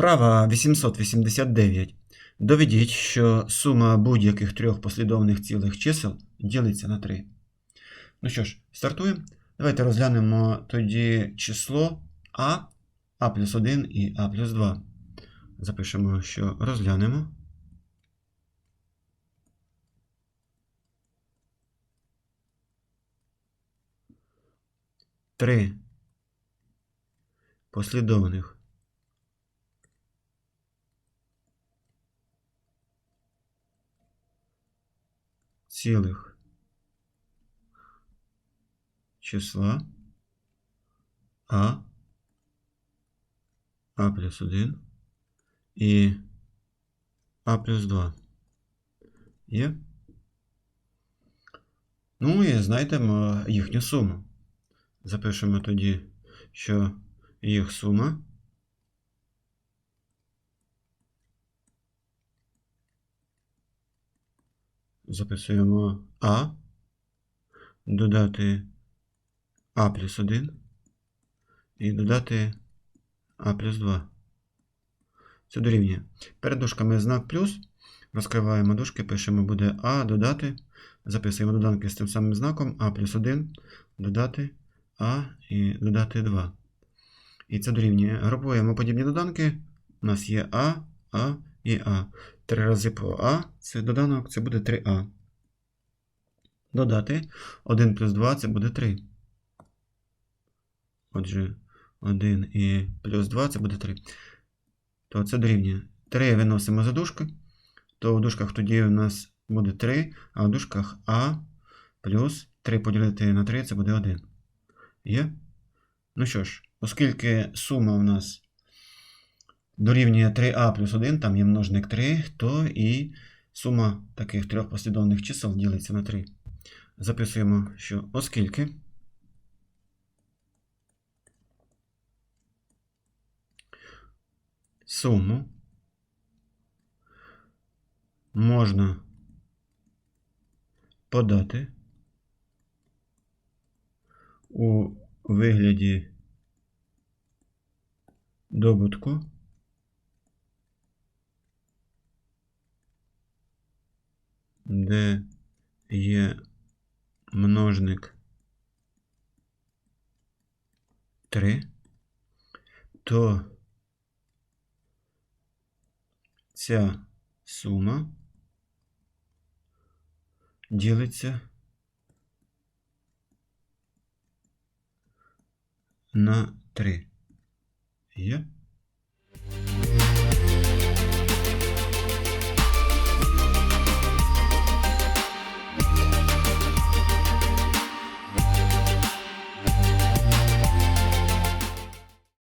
Вправа 889. Доведіть, що сума будь-яких трьох послідовних цілих чисел ділиться на 3. Ну що ж, стартуємо. Давайте розглянемо тоді число А, А плюс 1 і А плюс 2. Запишемо, що розглянемо. Три послідовних цілих числа А, А плюс 1 і А плюс 2. Є? Ну і знайдемо їхню суму. Запишемо тоді, що їх сума записуємо А, додати А плюс 1 і додати А плюс 2. Це дорівнює. Перед дужками знак плюс. Розкриваємо дужки, пишемо буде А додати. Записуємо доданки з тим самим знаком А плюс 1, додати А і додати 2. І це дорівнює. Групуємо подібні доданки. У нас є А, А і А. Три рази по А це доданок, це буде 3А. Додати 1 плюс 2 це буде 3. Отже, 1 і плюс 2 це буде 3. То це дорівнює. 3 виносимо за дужки. То в дужках тоді у нас буде 3, а в дужках А плюс 3 поділити на 3 це буде 1. Є? Ну що ж, оскільки сума у нас дорівнює 3а плюс 1, там є множник 3, то і сума таких трьох послідовних чисел ділиться на 3. Записуємо, що оскільки суму можна подати у вигляді добутку де є множник 3, то ця сума ділиться на 3. Є?